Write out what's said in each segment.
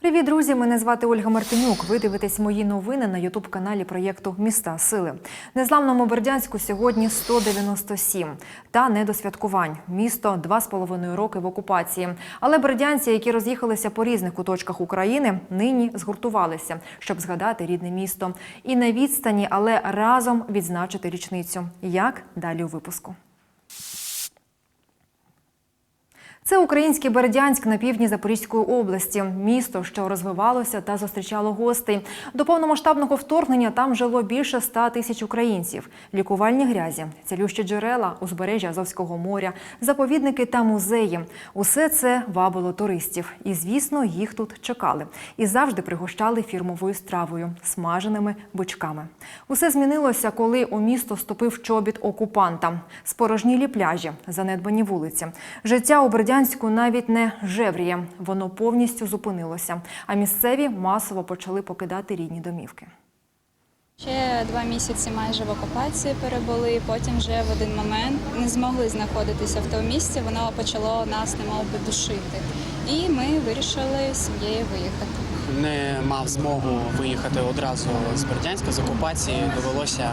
Привіт, друзі! Мене звати Ольга Мартинюк. Ви дивитесь мої новини на ютуб-каналі проєкту Міста Сили. Незламному Бердянську сьогодні 197. Та не до святкувань. Місто два з половиною роки в окупації. Але бердянці, які роз'їхалися по різних куточках України, нині згуртувалися, щоб згадати рідне місто. І на відстані, але разом відзначити річницю. Як далі у випуску? Це український Бердянськ на півдні Запорізької області, місто, що розвивалося та зустрічало гостей. До повномасштабного вторгнення там жило більше ста тисяч українців. Лікувальні грязі, цілющі джерела, узбережжя Азовського моря, заповідники та музеї. Усе це вабило туристів. І, звісно, їх тут чекали. І завжди пригощали фірмовою стравою смаженими бочками. Усе змінилося, коли у місто вступив чобіт окупанта. Спорожнілі пляжі, занедбані вулиці. Життя у Бердянську навіть не жевріє. Воно повністю зупинилося. А місцеві масово почали покидати рідні домівки. Ще два місяці майже в окупації перебули. Потім вже в один момент не змогли знаходитися в тому місці. Воно почало нас немов би душити. І ми вирішили сім'єю виїхати. Не мав змогу виїхати одразу з Бердянська з окупації. Довелося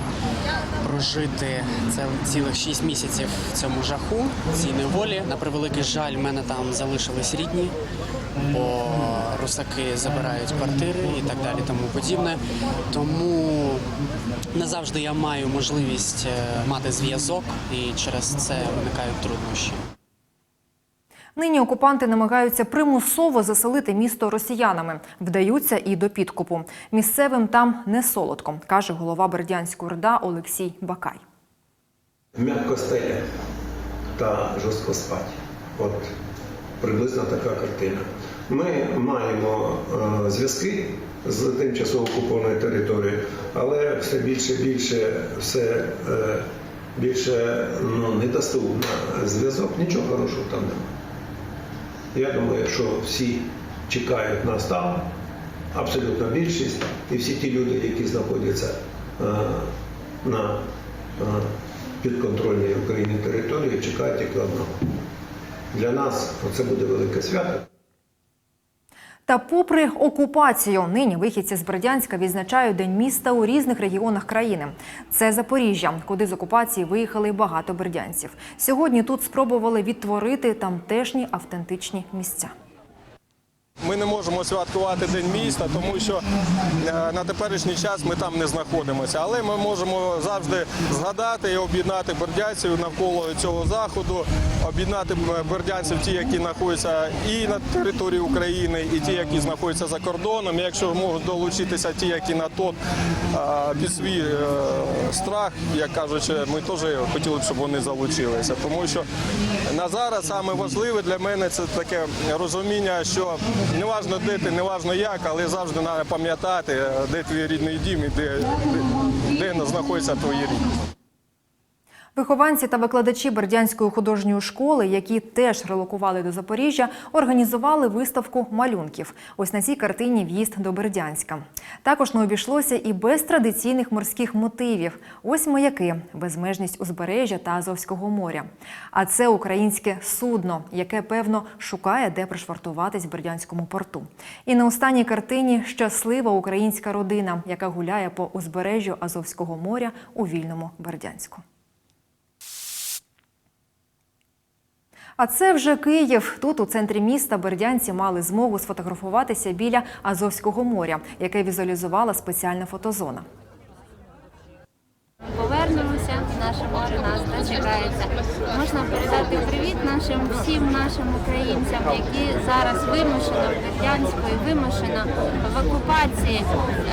прожити це цілих шість місяців в цьому жаху, цій неволі. На превеликий жаль, в мене там залишились рідні, бо русаки забирають квартири і так далі, тому подібне. Тому не завжди я маю можливість е, мати зв'язок, і через це виникають труднощі. Нині окупанти намагаються примусово заселити місто росіянами, вдаються і до підкупу. Місцевим там не солодко, каже голова Бердянської РДА Олексій Бакай. М'яко стоять та жорстко спать. От приблизно така картина. Ми маємо е, зв'язки з тимчасово окупованою територією, але все більше більше все е, більше ну, недоступно зв'язок, нічого хорошого там немає. Я думаю, що всі чекають нас там, абсолютно більшість, і всі ті люди, які знаходяться е, на е, підконтрольній Україні території, чекають тільки одного. Для нас це буде велике свято. Та попри окупацію, нині вихідці з Бердянська відзначають День міста у різних регіонах країни. Це Запоріжжя, куди з окупації виїхали багато бердянців. Сьогодні тут спробували відтворити тамтешні автентичні місця. Ми не можемо святкувати День міста, тому що е, на теперішній час ми там не знаходимося. Але ми можемо завжди згадати і об'єднати бердянців навколо цього заходу, об'єднати бердянців, ті, які знаходяться і на території України, і ті, які знаходяться за кордоном. І Якщо можуть долучитися ті, які на тот е, під свій е, страх, як кажучи, ми теж хотіли б, щоб вони залучилися. Тому що на зараз саме для мене це таке розуміння, що неважно де ти, неважно як, але завжди треба пам'ятати, е, де твій рідний дім і де, де, де знаходяться твої рідні. Вихованці та викладачі Бердянської художньої школи, які теж релокували до Запоріжжя, організували виставку малюнків. Ось на цій картині в'їзд до Бердянська. Також не обійшлося і без традиційних морських мотивів. Ось маяки, безмежність узбережжя та Азовського моря. А це українське судно, яке певно шукає, де пришвартуватись в Бердянському порту. І на останній картині щаслива українська родина, яка гуляє по узбережжю Азовського моря у вільному Бердянську. А це вже Київ. Тут, у центрі міста, бердянці мали змогу сфотографуватися біля Азовського моря, яке візуалізувала спеціальна фотозона. Повернемося, наше море нас дочекається. Можна передати привіт нашим всім нашим українцям, які зараз вимушено в вимушено в окупації.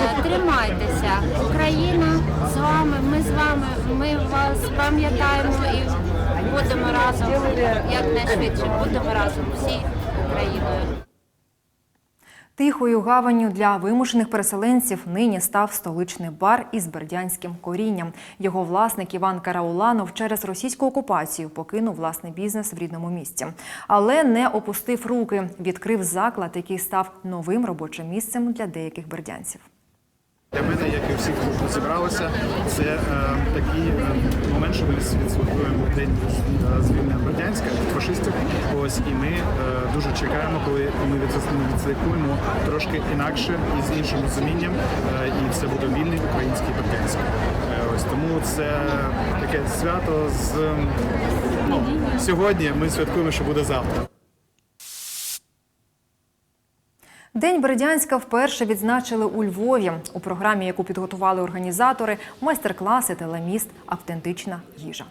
Е, Тримайтеся, Україна з вами. Ми з вами. Ми вас пам'ятаємо і будемо разом якнайшвидше. Будемо разом всі Україною. Тихою гаванню для вимушених переселенців нині став столичний бар із бердянським корінням. Його власник Іван Карауланов через російську окупацію покинув власний бізнес в рідному місті, але не опустив руки. Відкрив заклад, який став новим робочим місцем для деяких бердянців. Для мене, як і всіх, хто зібралися, це е, такий е, момент, що ми відсвяткуємо день е, звільнення Бердянська від фашистів. Ось і ми е, дуже чекаємо, коли ми відсвяткуємо трошки інакше і з іншим розумінням. Е, і це буде вільний український Бердянськ. Е, ось тому це таке свято з ну, сьогодні. Ми святкуємо, що буде завтра. День Бердянська вперше відзначили у Львові. У програмі, яку підготували організатори, майстер-класи, телеміст, автентична їжа.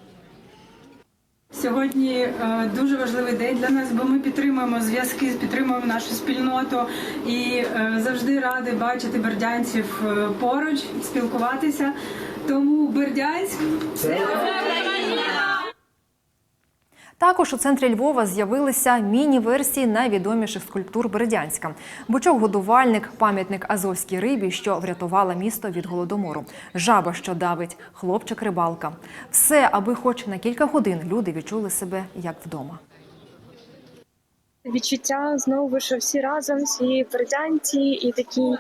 Сьогодні е, дуже важливий день для нас, бо ми підтримуємо зв'язки, підтримуємо нашу спільноту і е, завжди раді бачити бердянців е, поруч, спілкуватися. Тому Бердянськ Також у центрі Львова з'явилися міні-версії найвідоміших скульптур Бердянська. Бучок-годувальник, пам'ятник Азовській рибі, що врятувала місто від голодомору, жаба, що давить, хлопчик-рибалка. Все, аби хоч на кілька годин люди відчули себе як вдома. Відчуття знову, що всі разом, всі бердянці, і такий е,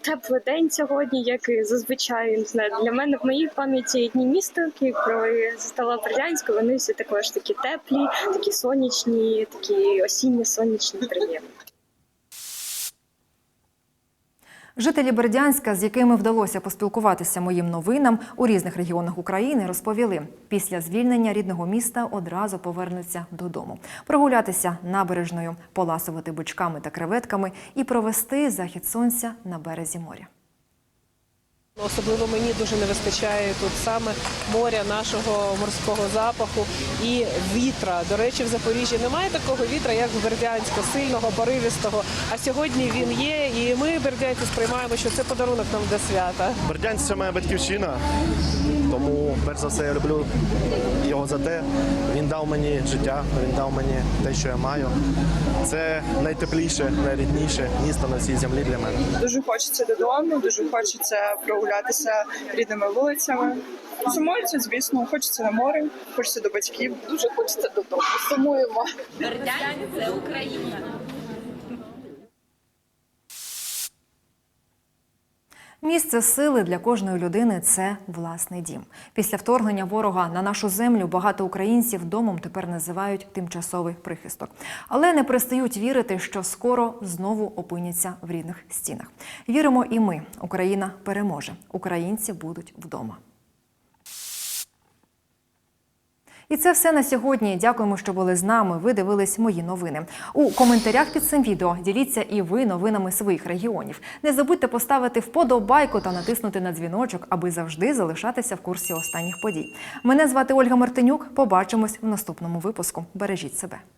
теплий день сьогодні, як і зазвичай не знаю, для мене в моїй пам'яті дні міста, які застала Бердянську, вони всі також такі теплі, такі сонячні, такі осінні, сонячні, приємні. Жителі Бердянська, з якими вдалося поспілкуватися моїм новинам у різних регіонах України, розповіли, після звільнення рідного міста одразу повернуться додому, прогулятися набережною, поласувати бочками та креветками і провести захід сонця на березі моря. Особливо мені дуже не вистачає тут саме моря, нашого морського запаху і вітра. До речі, в Запоріжжі немає такого вітра, як в Бердянську, сильного, баривістого. А сьогодні він є, і ми, бердянці, сприймаємо, що це подарунок нам до свята. Бердянськ це моя батьківщина, тому перш за все я люблю його за те. Він дав мені життя, він дав мені те, що я маю. Це найтепліше, найрідніше місто на цій землі для мене. Дуже хочеться додому, дуже хочеться прогулятися рідними вулицями. Сумується, звісно, хочеться на море, хочеться до батьків. Дуже хочеться додому. Сумуємо. Місце сили для кожної людини це власний дім. Після вторгнення ворога на нашу землю багато українців домом тепер називають тимчасовий прихисток, але не перестають вірити, що скоро знову опиняться в рідних стінах. Віримо і ми. Україна переможе. Українці будуть вдома. І це все на сьогодні. Дякуємо, що були з нами. Ви дивились мої новини. У коментарях під цим відео діліться і ви новинами своїх регіонів. Не забудьте поставити вподобайку та натиснути на дзвіночок, аби завжди залишатися в курсі останніх подій. Мене звати Ольга Мартинюк. Побачимось в наступному випуску. Бережіть себе.